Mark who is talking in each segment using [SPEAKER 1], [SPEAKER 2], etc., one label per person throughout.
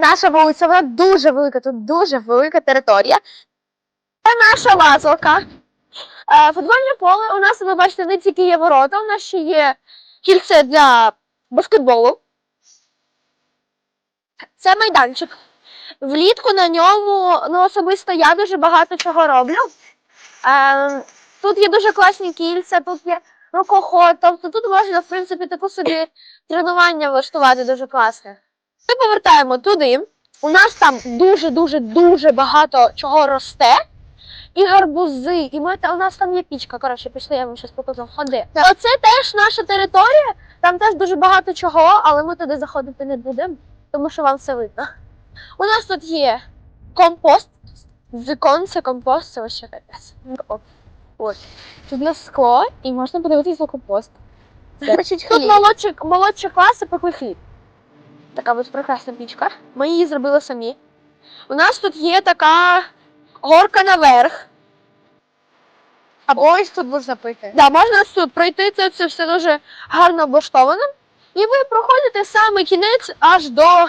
[SPEAKER 1] наша вулиця, вона дуже велика, тут дуже велика територія. Це наша лазалка. Е, Футбольне поле у нас, ви бачите, не тільки є ворота, у нас ще є кільце для баскетболу. Це майданчик. Влітку на ньому, ну особисто я дуже багато чого роблю. Е, тут є дуже класні кільця, тут є рукоход, тобто тут можна, в принципі, таку собі тренування влаштувати дуже класне. Ми повертаємо туди. У нас там дуже-дуже дуже багато чого росте. І гарбузи, і ми та у нас там є пічка. Коротше, пішли, я вам щось покажу. Ходи. Оце теж наша територія. Там теж дуже багато чого, але ми туди заходити не будемо, тому що вам все видно. У нас тут є компост. Вікон це компост, це ще капець. Тут у нас скло, і можна подивитися на компост. Тут молодші, молодші класи пекли хліб. Така ось прекрасна пічка. Ми її зробили самі. У нас тут є така горка наверх.
[SPEAKER 2] А ось тут можна пити.
[SPEAKER 1] Да, можна тут пройти, це, це все дуже гарно облаштовано. І ви проходите саме кінець аж до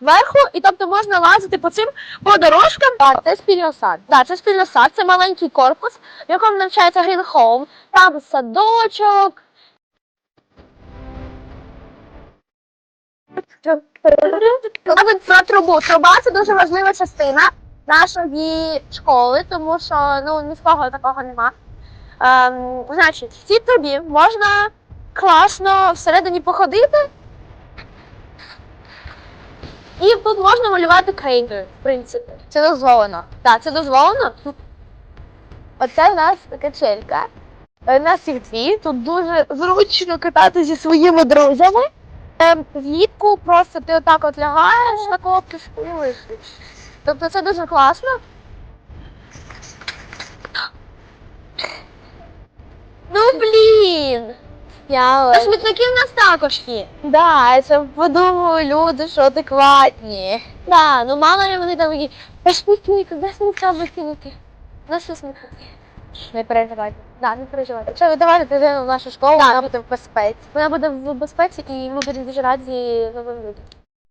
[SPEAKER 1] верху, і тобто можна лазити по цим по дорожкам.
[SPEAKER 2] Так, це спільний сад.
[SPEAKER 1] Да, це спільний сад, це маленький корпус, в якому навчається Home. Там садочок. Мабуть, про трубу. Труба це дуже важлива частина нашої школи, тому що ну ні в кого такого нема. Ем, значить, в цій трубі можна класно всередині походити. І тут можна малювати крейдою, в принципі.
[SPEAKER 2] Це дозволено.
[SPEAKER 1] Так, це дозволено.
[SPEAKER 2] Оце в нас качелька. У нас їх дві. Тут дуже зручно кататися зі своїми друзями.
[SPEAKER 1] Ем, влітку просто ти отак от лягаєш на копкишку і лишиш. Тобто це дуже класно. Ну блін!
[SPEAKER 2] Я
[SPEAKER 1] Та смітники в нас також є.
[SPEAKER 2] Да, я це подумали люди, що адекватні.
[SPEAKER 1] Да, ну мало ли вони там такі, та смітник, де сміття викинути? На що смітники?
[SPEAKER 2] Не переживайте.
[SPEAKER 1] Да, не переживайте.
[SPEAKER 2] Що ви давайте дитину в нашу школу, вона буде в безпеці.
[SPEAKER 1] Вона буде в безпеці і ми будемо дуже раді новим людям.